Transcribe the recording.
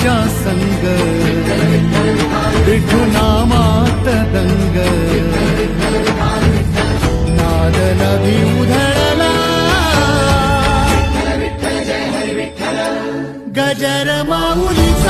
तुझ्या संग विठू नामात दंग। नाद नभी उधळला गजर माऊलीचा